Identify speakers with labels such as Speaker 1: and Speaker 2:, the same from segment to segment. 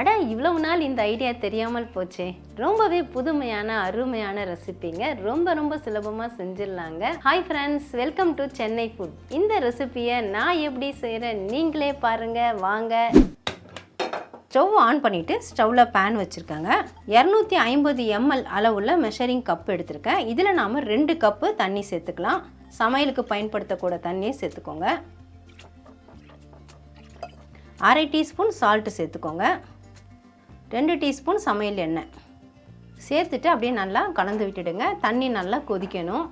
Speaker 1: அட இவ்வளவு நாள் இந்த ஐடியா தெரியாமல் போச்சே. ரொம்பவே புதுமையான அருமையான ரெசிபிங்க ரொம்ப ரொம்ப சுலபமாக செஞ்சிடலாங்க. Hi friends welcome to Chennai food இந்த ரெசிபியை நான் எப்படி செய்கிறேன் நீங்களே பாருங்க. வாங்க. ஸ்டவ் ஆன் பண்ணிவிட்டு ஸ்டவ்வில் பேன் வச்சுருக்காங்க. இரநூத்தி ஐம்பது எம்எல் அளவுள்ள மெஷரிங் கப் எடுத்திருக்கேன். இதில் நாம் ரெண்டு கப்பு தண்ணி சேர்த்துக்கலாம். சமையலுக்கு பயன்படுத்தக்கூட தண்ணியை சேர்த்துக்கோங்க. அரை டீஸ்பூன் சால்ட்டு சேர்த்துக்கோங்க. ரெண்டு டீஸ்பூன் சமையல் எண்ணெய். சேர்த்துட்டு அப்படியே நல்லா கலந்து விட்டுடுங்க. தண்ணி நல்லா கொதிக்கணும்.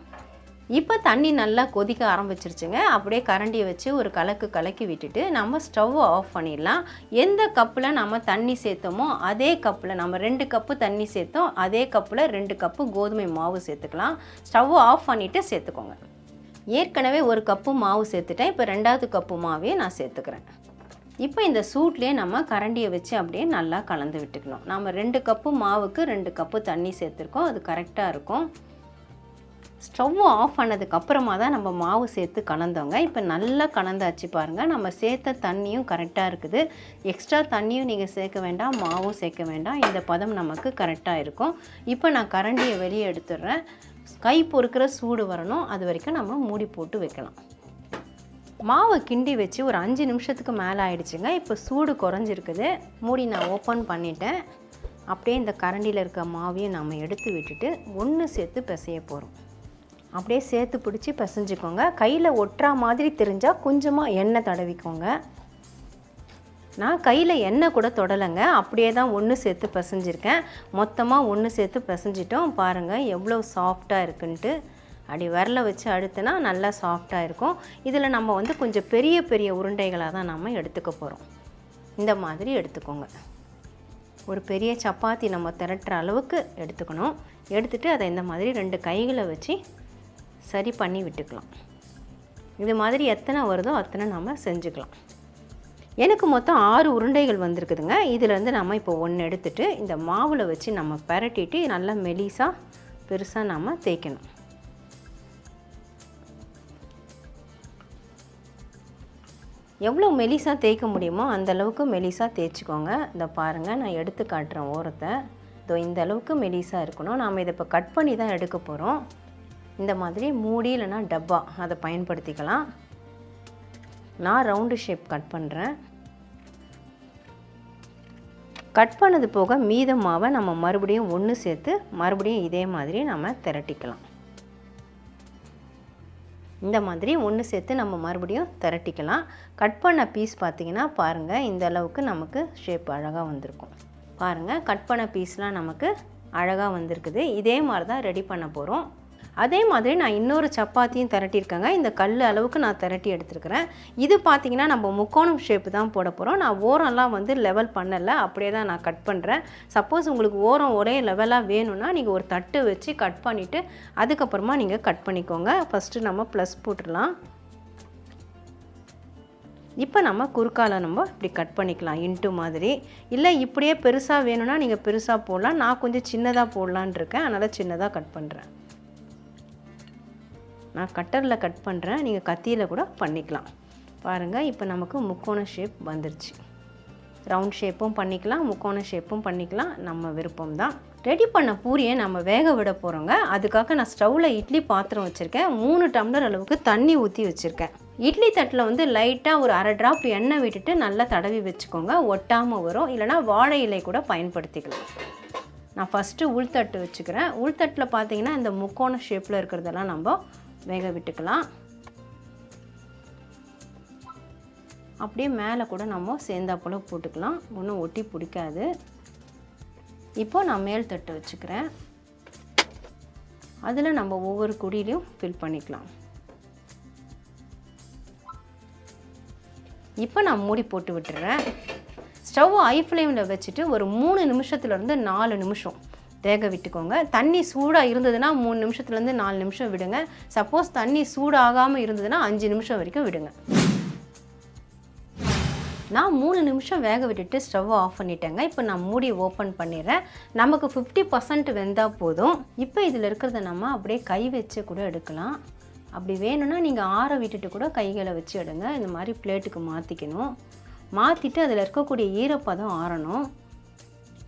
Speaker 1: இப்போ தண்ணி நல்லா கொதிக்க ஆரம்பிச்சிருச்சுங்க. அப்படியே கரண்டியை வச்சு ஒரு கலக்கு கலக்கி விட்டுட்டு நம்ம ஸ்டவ்வை ஆஃப் பண்ணிடலாம். எந்த கப்பில் நம்ம தண்ணி சேர்த்தோமோ அதே கப்பில் நம்ம ரெண்டு கப்பு தண்ணி சேர்த்தோம். அதே கப்பில் ரெண்டு கப்பு கோதுமை மாவு சேர்த்துக்கலாம். ஸ்டவ்வை ஆஃப் பண்ணிவிட்டு சேர்த்துக்கோங்க. ஏற்கனவே ஒரு கப்பு மாவு சேர்த்துட்டேன். இப்போ ரெண்டாவது கப்பு மாவே நான் சேர்த்துக்கிறேன். இப்போ இந்த சூட்லேயே நம்ம கரண்டியை வச்சு அப்படியே நல்லா கலந்து விட்டுக்கணும். நம்ம ரெண்டு கப்பு மாவுக்கு ரெண்டு கப்பு தண்ணி சேர்த்துருக்கோம். அது கரெக்டாக இருக்கும். ஸ்டவ் ஆஃப் ஆனதுக்கப்புறமா தான் நம்ம மாவு சேர்த்து கலந்தோங்க. இப்போ நல்லா கலந்தாச்சு பாருங்கள் நம்ம சேர்த்த தண்ணியும் கரெக்டாக இருக்குது. எக்ஸ்ட்ரா தண்ணியும் நீங்கள் சேர்க்க வேண்டாம் மாவும் சேர்க்க வேண்டாம். இந்த பதம் நமக்கு கரெக்டாக இருக்கும். இப்போ நான் கரண்டியை வெளியே எடுத்துடுறேன். கை பொறுக்கிற சூடு வரணும். அது வரைக்கும் நம்ம மூடி போட்டு வைக்கலாம். மாவை கிண்டி வச்சு ஒரு அஞ்சு நிமிஷத்துக்கு மேலே ஆயிடுச்சுங்க. இப்போ சூடு குறைஞ்சிருக்குது. மூடி நான் ஓப்பன் பண்ணிட்டேன். அப்படியே இந்த கரண்டியில் இருக்க மாவையும் நம்ம எடுத்து விட்டுட்டு ஒன்று சேர்த்து பிசைய போகிறோம் அப்படியே சேர்த்து பிடிச்சி பிசைஞ்சுக்கோங்க. கையில் ஒட்டுறா மாதிரி தெரிஞ்சால் கொஞ்சமாக எண்ணெய் தடவிக்கோங்க. நான் கையில் எண்ணெய் கூட தொடலைங்க. அப்படியே தான் ஒன்று சேர்த்து பிசைஞ்சிருக்கேன். மொத்தமாக ஒன்று சேர்த்து பிசைஞ்சிட்டோம். பாருங்கள் எவ்வளோ சாஃப்டாக இருக்குன்ட்டு. அப்படி விரல வச்சு அழுத்தினா நல்லா சாஃப்டாக இருக்கும். இதில் நம்ம வந்து கொஞ்சம் பெரிய பெரிய உருண்டைகளாக தான் நம்ம எடுத்துக்க போகிறோம் இந்த மாதிரி எடுத்துக்கோங்க. ஒரு பெரிய சப்பாத்தி நம்ம திரட்டுற அளவுக்கு எடுத்துக்கணும். எடுத்துகிட்டு அதை இந்த மாதிரி ரெண்டு கைகளை வச்சு சரி பண்ணி விட்டுக்கலாம். இது மாதிரி எத்தனை வருதோ அத்தனை நம்ம செஞ்சுக்கலாம். எனக்கு மொத்தம் ஆறு உருண்டைகள் வந்திருக்குதுங்க. இதிலேருந்து நம்ம இப்போ ஒன்று எடுத்துகிட்டு இந்த மாவில் வச்சு நம்ம பரட்டிட்டு நல்லா மெலிசாக பெருசாக நம்ம தேய்க்கணும். எவ்வளோ மெலிசாக தேய்க்க முடியுமோ அந்த அளவுக்கு மெலிசாக தேய்ச்சிக்கோங்க. இந்த பாருங்கள் நான் எடுத்து காட்டுறேன் ஓரத்தை. இதோ இந்த அளவுக்கு மெலிசாக இருக்கணும். நாம் இதை இப்போ கட் பண்ணி தான் எடுக்க போகிறோம் இந்த மாதிரி மூடி இல்லைன்னா டப்பா அதை பயன்படுத்திக்கலாம். நான் ரவுண்டு ஷேப் கட் பண்ணுறேன் கட் பண்ணது போக மீத மாவை நம்ம மறுபடியும் ஒன்று சேர்த்து மறுபடியும் இதே மாதிரி நம்ம திரட்டிக்கலாம். இந்த மாதிரி ஒன்று சேர்த்து நம்ம மறுபடியும் திரட்டிக்கலாம். கட் பண்ண பீஸ் பார்த்திங்கன்னா பாருங்கள் இந்த அளவுக்கு நமக்கு ஷேப் அழகாக வந்திருக்கும். பாருங்கள் கட் பண்ண பீஸ்லாம் நமக்கு அழகாக வந்திருக்குது. இதே மாதிரி தான் ரெடி பண்ண போகிறோம் அதே மாதிரி நான் இன்னொரு சப்பாத்தியும் திரட்டியிருக்கேங்க. இந்த கல் அளவுக்கு நான் திரட்டி எடுத்துருக்கிறேன். இது பார்த்திங்கன்னா நம்ம முக்கோணம் ஷேப்பு தான் போட போகிறோம் நான் ஓரம்லாம் வந்து லெவல் பண்ணலை. அப்படியே தான் நான் கட் பண்ணுறேன் சப்போஸ் உங்களுக்கு ஓரம் ஒரே லெவலாக வேணும்னா நீங்கள் ஒரு தட்டு வச்சு கட் பண்ணிவிட்டு அதுக்கப்புறமா நீங்கள் கட் பண்ணிக்கோங்க. ஃபஸ்ட்டு நம்ம ப்ளஸ் போட்டுடலாம். இப்போ நம்ம குறுக்கால நம்ம இப்படி கட் பண்ணிக்கலாம். இன்ட்டு மாதிரி. இல்லை இப்படியே பெருசாக வேணும்னா நீங்கள் பெருசாக போடலாம். நான் கொஞ்சம் சின்னதாக போடலான் இருக்கேன். அதனால் சின்னதாக கட் பண்ணுறேன் நான் கட்டரில் கட் பண்ணுறேன் நீங்கள் கத்தியில் கூட பண்ணிக்கலாம். பாருங்கள் இப்போ நமக்கு முக்கோண ஷேப் வந்துருச்சு. ரவுண்ட் ஷேப்பும் பண்ணிக்கலாம் முக்கோண ஷேப்பும் பண்ணிக்கலாம் நம்ம விருப்பம் தான். ரெடி பண்ண பூரியை நம்ம வேக விட போகிறோங்க அதுக்காக நான் ஸ்டவ்வில் இட்லி பாத்திரம் வச்சுருக்கேன். மூணு டம்ளர் அளவுக்கு தண்ணி ஊற்றி வச்சுருக்கேன். இட்லி தட்டில் வந்து லைட்டாக ஒரு அரை ட்ராப் எண்ணெய் விட்டுட்டு நல்லா தடவி வச்சுக்கோங்க. ஒட்டாமல் வரும். இல்லைனா வாழை இலை கூட பயன்படுத்திக்கலாம். நான் ஃபஸ்ட்டு உள்தட்டு வச்சுக்கிறேன். உள்தட்டில் பார்த்தீங்கன்னா இந்த முக்கோண ஷேப்பில் இருக்கிறதெல்லாம் நம்ம வேக விட்டுக்கலாம். அப்படியே மேலே கூட நம்ம சேர்ந்தாப்போல் போட்டுக்கலாம். ஒன்றும் ஒட்டி பிடிக்காது. இப்போ நான் மேல் தட்டு வச்சுக்கிறேன். அதில் நம்ம ஒவ்வொரு குடியிலையும் ஃபில் பண்ணிக்கலாம். இப்போ நான் மூடி போட்டு விட்டுறேன். ஸ்டவ் ஐ ஃப்ளேமில் வச்சுட்டு ஒரு மூணு நிமிஷத்துலேருந்து நாலு நிமிஷம். வேக விட்டுக்கோங்க. தண்ணி சூடாக இருந்ததுன்னா மூணு நிமிஷத்துலேருந்து நாலு நிமிஷம் விடுங்க. சப்போஸ் தண்ணி சூடாகாமல் இருந்ததுன்னா அஞ்சு நிமிஷம் வரைக்கும் விடுங்க. நான் மூணு நிமிஷம் வேக விட்டுட்டு ஸ்டவ் ஆஃப் பண்ணிட்டேங்க. இப்போ நான் மூடி ஓப்பன் பண்ணிடுறேன். நமக்கு ஃபிஃப்டி பர்சன்ட் வெந்தால் போதும். இப்போ இதில் இருக்கிறத நம்ம அப்படியே கை வச்சு கூட எடுக்கலாம். அப்படி வேணும்னா நீங்கள் ஆற விட்டுட்டு கூட கைகளை வச்சு எடுங்க. இந்த மாதிரி பிளேட்டுக்கு மாற்றிக்கணும் மாற்றிட்டு அதில் இருக்கக்கூடிய ஈரப்பதம் ஆறணும்.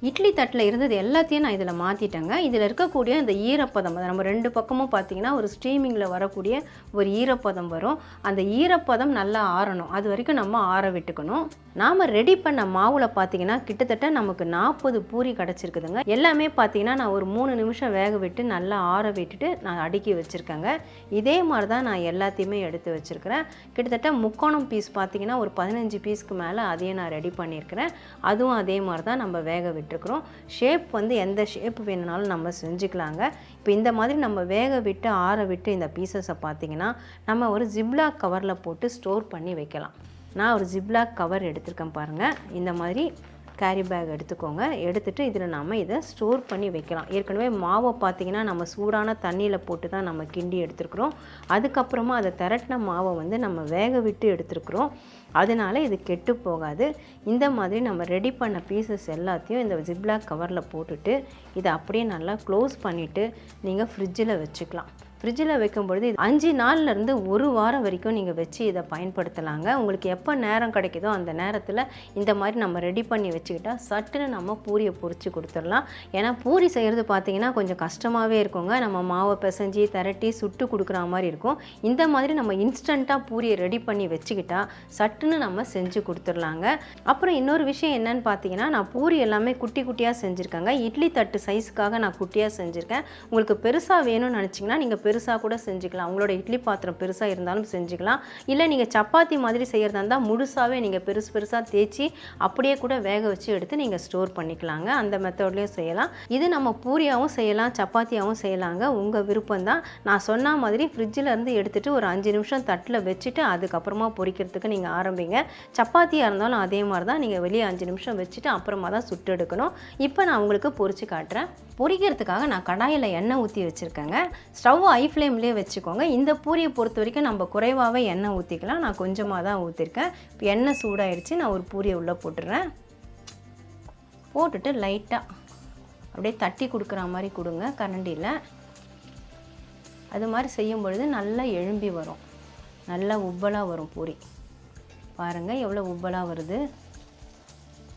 Speaker 1: இட்லி தட்டில் இருந்தது எல்லாத்தையும் நான் இதில் மாற்றிட்டேங்க இதில் இருக்கக்கூடிய இந்த ஈரப்பதம் அதை நம்ம ரெண்டு பக்கமும் பார்த்தீங்கன்னா ஒரு ஸ்ட்ரீமிங்கில் வரக்கூடிய ஒரு ஈரப்பதம் வரும். அந்த ஈரப்பதம் நல்லா ஆறணும். அது வரைக்கும் நம்ம ஆற விட்டுக்கணும். நாம் ரெடி பண்ண மாவில் பார்த்தீங்கன்னா கிட்டத்தட்ட நமக்கு நாற்பது பூரி கிடச்சிருக்குதுங்க. எல்லாமே பார்த்தீங்கன்னா நான் ஒரு மூணு நிமிஷம் வேக விட்டு நல்லா ஆற விட்டுட்டு நான் அடுக்கி வச்சுருக்கேங்க. இதே மாதிரி தான் நான் எல்லாத்தையுமே எடுத்து வச்சுருக்கிறேன். கிட்டத்தட்ட முக்கோணம் பீஸ் பார்த்தீங்கன்னா ஒரு பதினஞ்சு பீஸ்க்கு மேலே அதையும் நான் ரெடி பண்ணியிருக்கிறேன். அதுவும் அதே மாதிரி தான் நம்ம வேக விட்டு பண்ணிகிட்ருக்குறோம் ஷேப் வந்து எந்த ஷேப் வேணுனாலும் நம்ம செஞ்சுக்கலாங்க. இப்போ இந்த மாதிரி நம்ம வேக விட்டு ஆற விட்டு இந்த பீசஸை பார்த்தீங்கன்னா நம்ம ஒரு ஜிப்லாக் கவரில் போட்டு ஸ்டோர் பண்ணி வைக்கலாம். நான் ஒரு ஜிப்லாக் கவர் எடுத்திருக்கேன் பாருங்கள் இந்த மாதிரி கேரி பேக் எடுத்துக்கோங்க. எடுத்துகிட்டு இதில் நம்ம இதை ஸ்டோர் பண்ணி வைக்கலாம். ஏற்கனவே மாவை பார்த்தீங்கன்னா நம்ம சூடான தண்ணியில் போட்டு தான் நம்ம கிண்டி எடுத்துருக்குறோம். அதுக்கப்புறமா அதை திரட்டின மாவை வந்து நம்ம வேக விட்டு எடுத்துருக்குறோம். அதனால் இது கெட்டு போகாது. இந்த மாதிரி நம்ம ரெடி பண்ண பீசஸ் எல்லாத்தையும் இந்த ஜிப்லாக் கவரில் போட்டுட்டு இதை அப்படியே நல்லா க்ளோஸ் பண்ணிவிட்டு நீங்கள் ஃப்ரிட்ஜில் வச்சுக்கலாம். ஃப்ரிட்ஜில் வைக்கும்பொழுது இது அஞ்சு நாள்லேருந்து ஒரு வாரம் வரைக்கும் நீங்கள் வச்சு இதை பயன்படுத்தலாங்க. உங்களுக்கு எப்போ நேரம் கிடைக்குதோ அந்த நேரத்தில் இந்த மாதிரி நம்ம ரெடி பண்ணி வச்சுக்கிட்டால் சட்டுன்னு நம்ம பூரியை பொரிச்சு கொடுத்துடலாம். ஏன்னா பூரி செய்கிறது பார்த்தீங்கன்னா கொஞ்சம் கஷ்டமாகவே இருக்குங்க. நம்ம மாவை பிசைஞ்சி திரட்டி சுட்டு கொடுக்குற மாதிரி இருக்கும். இந்த மாதிரி நம்ம இன்ஸ்டண்ட்டாக பூரியை ரெடி பண்ணி வச்சுக்கிட்டால் சட்டுன்னு நம்ம செஞ்சு கொடுத்துடலாங்க. அப்புறம் இன்னொரு விஷயம் என்னன்னு பார்த்தீங்கன்னா நான் பூரி எல்லாமே குட்டி குட்டியாக செஞ்சுருக்கேங்க. இட்லி தட்டு சைஸுக்காக நான் குட்டியாக செஞ்சுருக்கேன். உங்களுக்கு பெருசாக வேணும்னு நினச்சிங்கன்னா நீங்கள் பெருசாக கூட செஞ்சுக்கலாம். உங்களோட இட்லி பாத்திரம் பெருசாக இருந்தாலும் செஞ்சுக்கலாம். இல்லை நீங்கள் சப்பாத்தி மாதிரி செய்கிறதா இருந்தால் முழுசாகவே நீங்கள் பெருசு பெருசாக தேய்ச்சி அப்படியே கூட வேக வச்சு எடுத்து நீங்கள் ஸ்டோர் பண்ணிக்கலாங்க. அந்த மெத்தட்லேயும் செய்யலாம். இது நம்ம பூரியாகவும் செய்யலாம் சப்பாத்தியாகவும் செய்யலாங்க. உங்கள் விருப்பம் தான் நான் சொன்ன மாதிரி ஃப்ரிட்ஜில் இருந்து எடுத்துகிட்டு ஒரு அஞ்சு நிமிஷம் தட்டில் வச்சுட்டு அதுக்கப்புறமா பொரிக்கிறதுக்கு நீங்கள் ஆரம்பிங்க. சப்பாத்தியாக இருந்தாலும் அதே மாதிரி தான் நீங்கள் வெளியே அஞ்சு நிமிஷம் வச்சுட்டு அப்புறமா தான் சுட்டு எடுக்கணும். இப்போ நான் உங்களுக்கு பொறிச்சு காட்டுறேன். பொரிக்கிறதுக்காக நான் கடாயில் எண்ணெய் ஊற்றி வச்சுருக்கேங்க. ஸ்டவ் ஐ ஃப்ளேம்லேயே வச்சுக்கோங்க. இந்த பூரியை பொறுத்த வரைக்கும் நம்ம குறைவாகவே எண்ணெய் ஊற்றிக்கலாம் நான் கொஞ்சமாக தான் ஊற்றிருக்கேன் இப்போ எண்ணெய் சூடாயிடுச்சு. நான் ஒரு பூரியை உள்ளே போட்டுடுறேன் போட்டுட்டு லைட்டாக அப்படியே தட்டி கொடுக்குற மாதிரி கொடுங்க. கரண்டியில். அது மாதிரி செய்யும் பொழுது நல்லா எழும்பி வரும். நல்லா உப்பலாக வரும் பூரி. பாருங்கள் எவ்வளோ உப்பலாக வருது.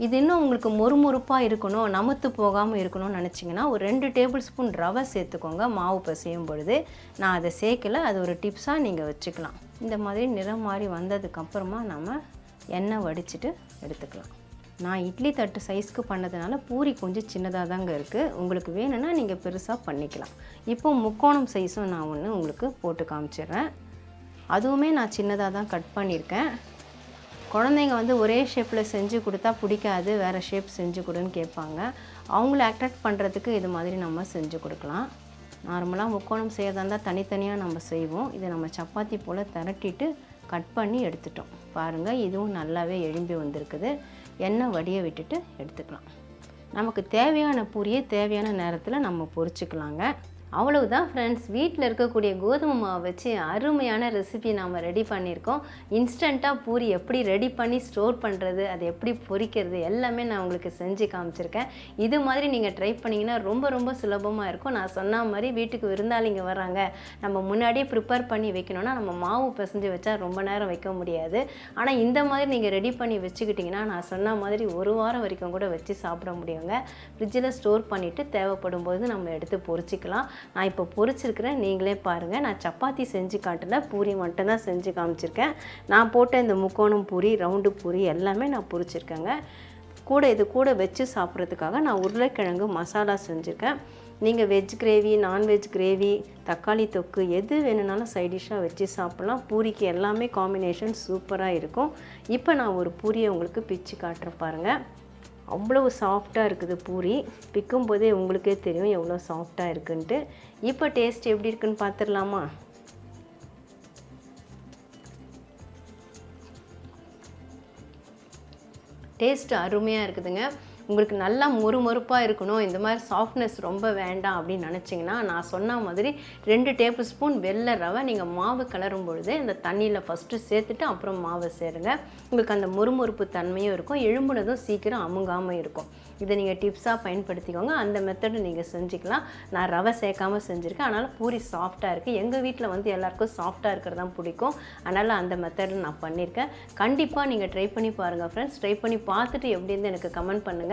Speaker 1: இது இன்னும் உங்களுக்கு மொறுமொறுப்பாக இருக்கணும் நமத்து போகாமல் இருக்கணும்னு நினச்சிங்கன்னா ஒரு ரெண்டு டேபிள் ஸ்பூன் ரவை சேர்த்துக்கோங்க. மாவு பிசையும் பொழுது நான் அதை சேர்க்கல. அது ஒரு டிப்ஸாக நீங்கள் வச்சுக்கலாம். இந்த மாதிரி நிறம் மாறி வந்ததுக்கப்புறமா நம்ம எண்ணெய் வடிச்சிட்டு எடுத்துக்கலாம். நான் இட்லி தட்டு சைஸ்க்கு பண்ணதுனால பூரி கொஞ்சம் சின்னதாக தாங்க இருக்குது உங்களுக்கு வேணும்னா நீங்கள் பெருசாக பண்ணிக்கலாம். இப்போ முக்கோணம் சைஸும் நான் ஒன்று உங்களுக்கு போட்டு காமிச்சிடுறேன். அதுவுமே நான் சின்னதாக தான் கட் பண்ணியிருக்கேன். குழந்தைங்க வந்து ஒரே ஷேப்பில் செஞ்சு கொடுத்தா பிடிக்காது வேறு ஷேப் செஞ்சு கொடுன்னு கேட்பாங்க. அவங்கள அட்ராக்ட் பண்ணுறதுக்கு இது மாதிரி நம்ம செஞ்சு கொடுக்கலாம். நார்மலாக முக்கோணம் செய்கிறதா இருந்தால் தனித்தனியாக நம்ம செய்வோம். இதை நம்ம சப்பாத்தி போல் திரட்டிட்டு கட் பண்ணி எடுத்துட்டோம். பாருங்கள் இதுவும் நல்லாவே எழும்பி வந்திருக்குது. எண்ணெய் வடிய விட்டுட்டு எடுத்துக்கலாம். நமக்கு தேவையான பூரியை தேவையான நேரத்தில் நம்ம பொரிச்சுக்கலாங்க. அவ்வளவுதான் ஃப்ரெண்ட்ஸ் வீட்டில் இருக்கக்கூடிய கோதுமை மாவு வச்சு அருமையான ரெசிபி நாம் ரெடி பண்ணியிருக்கோம். இன்ஸ்டண்ட்டாக பூரி எப்படி ரெடி பண்ணி ஸ்டோர் பண்ணுறது அதை எப்படி பொரிக்கிறது எல்லாமே நான் உங்களுக்கு செஞ்சு காமிச்சிருக்கேன். இது மாதிரி நீங்கள் ட்ரை பண்ணிங்கன்னா ரொம்ப ரொம்ப சுலபமாக இருக்கும். நான் சொன்ன மாதிரி வீட்டுக்கு விருந்தாளிங்க வராங்க நம்ம முன்னாடியே ப்ரிப்பேர் பண்ணி வைக்கணும்னா நம்ம மாவு பிசைஞ்சு வச்சா ரொம்ப நேரம் வைக்க முடியாது. ஆனால் இந்த மாதிரி நீங்கள் ரெடி பண்ணி வச்சுக்கிட்டிங்கன்னா நான் சொன்ன மாதிரி ஒரு வாரம் வரைக்கும் கூட வச்சு சாப்பிட முடியுங்க. ஃப்ரிட்ஜில் ஸ்டோர் பண்ணிவிட்டு தேவைப்படும் போது நம்ம எடுத்து பொரிச்சிக்கலாம் நான் இப்போ பொரிச்சிருக்கிறேன். நீங்களே பாருங்கள் நான் சப்பாத்தி செஞ்சு காட்டல பூரி மட்டும்தான் செஞ்சு காமிச்சிருக்கேன். நான் போட்ட இந்த முக்கோணம் பூரி ரவுண்டு பூரி எல்லாமே நான் பொரிச்சிருக்கேங்க. கூட இது கூட வச்சு சாப்பிட்றதுக்காக நான் உருளைக்கிழங்கு மசாலா செஞ்சுருக்கேன். நீங்கள் வெஜ் கிரேவி நான்வெஜ் கிரேவி தக்காளி தொக்கு எது வேணும்னாலும் சைடிஷ்ஷாக வச்சு சாப்பிட்லாம். பூரிக்கு எல்லாமே காம்பினேஷன் சூப்பராக இருக்கும். இப்போ நான் ஒரு பூரியை உங்களுக்கு பிச்சு காட்டுறேன் பாருங்கள் அவ்வளவு சாஃப்டாக இருக்குது பூரி. பிக்கும் போதே உங்களுக்கே தெரியும் எவ்வளோ சாஃப்டாக இருக்குன்ட்டு. இப்போ டேஸ்ட் எப்படி இருக்குன்னு பார்த்துடலாமா டேஸ்ட் அருமையாக இருக்குதுங்க. உங்களுக்கு நல்லா மொறுமொறுப்பாக இருக்கணும். இந்த மாதிரி சாஃப்ட்னஸ் ரொம்ப வேண்டாம் அப்படின்னு நினச்சிங்கன்னா நான் சொன்ன மாதிரி ரெண்டு டேபிள் ஸ்பூன் வெள்ளை ரவை நீங்கள் மாவு கிளறும் பொழுது இந்த தண்ணியில் ஃபஸ்ட்டு சேர்த்துட்டு அப்புறம் மாவை சேருங்க. உங்களுக்கு அந்த மொறுமொறுப்பு தன்மையும் இருக்கும். எழும்புனதும் சீக்கிரம் அமுங்காமல் இருக்கும். இதை நீங்கள் டிப்ஸாக பயன்படுத்திக்கோங்க. அந்த மெத்தடு நீங்கள் செஞ்சுக்கலாம். நான் ரவை சேர்க்காம செஞ்சுருக்கேன். அதனால் பூரி சாஃப்டாக இருக்குது எங்கள் வீட்டில் வந்து எல்லாருக்கும் சாஃப்டாக இருக்கிறது தான் பிடிக்கும். அதனால் அந்த மெத்தடு நான் பண்ணியிருக்கேன் கண்டிப்பாக நீங்கள் ட்ரை பண்ணி பாருங்கள் ஃப்ரெண்ட்ஸ் ட்ரை பண்ணி பார்த்துட்டு எப்படி இருந்து எனக்கு கமெண்ட் பண்ணுங்கள்